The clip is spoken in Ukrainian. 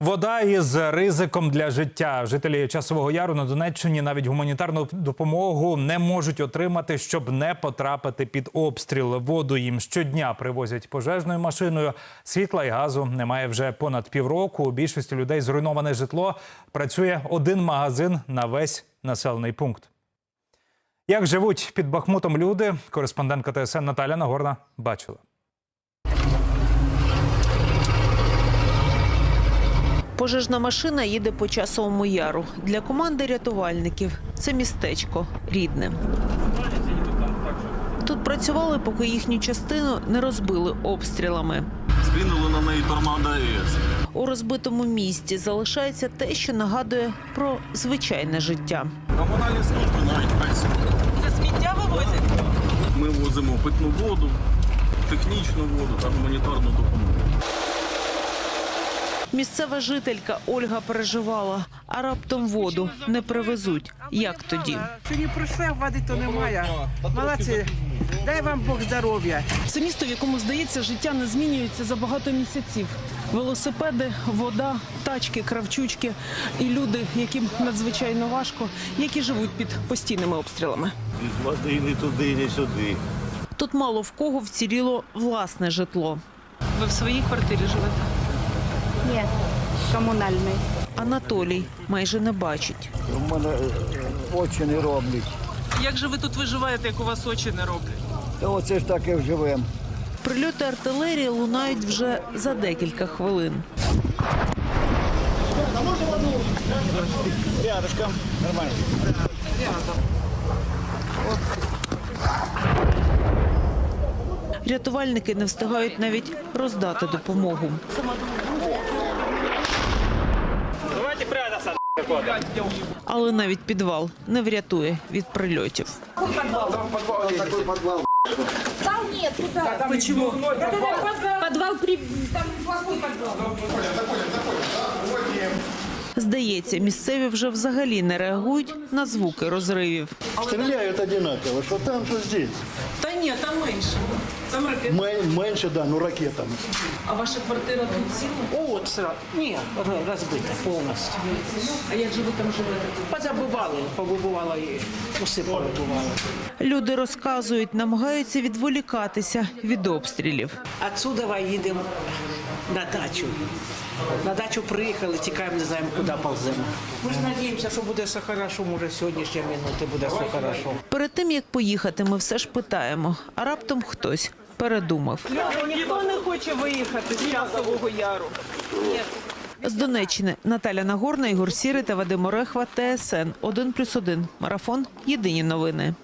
Вода із ризиком для життя. Жителі часового яру на Донеччині навіть гуманітарну допомогу не можуть отримати, щоб не потрапити під обстріл. Воду їм щодня привозять пожежною машиною. Світла і газу немає вже понад півроку. У більшості людей зруйноване житло. Працює один магазин на весь населений пункт. Як живуть під Бахмутом люди, кореспондентка ТСН Наталя Нагорна бачила. Пожежна машина їде по часовому яру. Для команди рятувальників це містечко рідне. Тут працювали, поки їхню частину не розбили обстрілами. Скинули на неї торнадо АЕС. У розбитому місті залишається те, що нагадує про звичайне життя. Комунальні служби навіть працюють. Це сміття вивозять? Ми возимо питну воду, технічну воду та гуманітарну допомогу. Місцева жителька Ольга переживала, а раптом воду не привезуть. Як тоді? Сьогодні прийшли, а води то немає. Молодці. Дай вам Бог здоров'я. Це місто, в якому здається, життя не змінюється за багато місяців. Велосипеди, вода, тачки, кравчучки і люди, яким надзвичайно важко, які живуть під постійними обстрілами. Від води ні туди, ні сюди. Тут мало в кого вціліло власне житло. Ви в своїй квартирі живете? Ні, комунальний. Анатолій майже не бачить. У мене е, очі не роблять. Як же ви тут виживаєте, як у вас очі не роблять? Та Оце ж так і вживемо. Прильоти артилерії лунають вже за декілька хвилин. Рядышком. Нормально. Рятувальники не встигають навіть роздати допомогу. Але навіть підвал не врятує від прильотів. Там нет, туда. Почему? Подвал при... Там плохой подвал. Здається, місцеві вже взагалі не реагують на звуки розривів. Стреляют одинаково, что там, что здесь. Та ні, там менше. Там ракети. Ме- Меньше, да, ну ракетами. А ваша квартира тут ціла? О, це ні, р- розбита повністю. А як же ви там живете? Позабивали, побивало і усе побивало. Люди розказують, намагаються відволікатися від обстрілів. Отсюда їдемо на дачу. На дачу приїхали, тікаємо, не знаємо, куди полземо. Ми ж надіємося, що буде все хорошо, може сьогоднішня минути буде все хорошо. Перед тим як поїхати, ми все ж питаємо, а раптом хтось передумав. Ніхто не хоче виїхати з часового яру. З Донеччини Наталя Нагорна, Ігор Сірий та Вадим Орехва, ТСН 1+,1. Марафон. Єдині новини.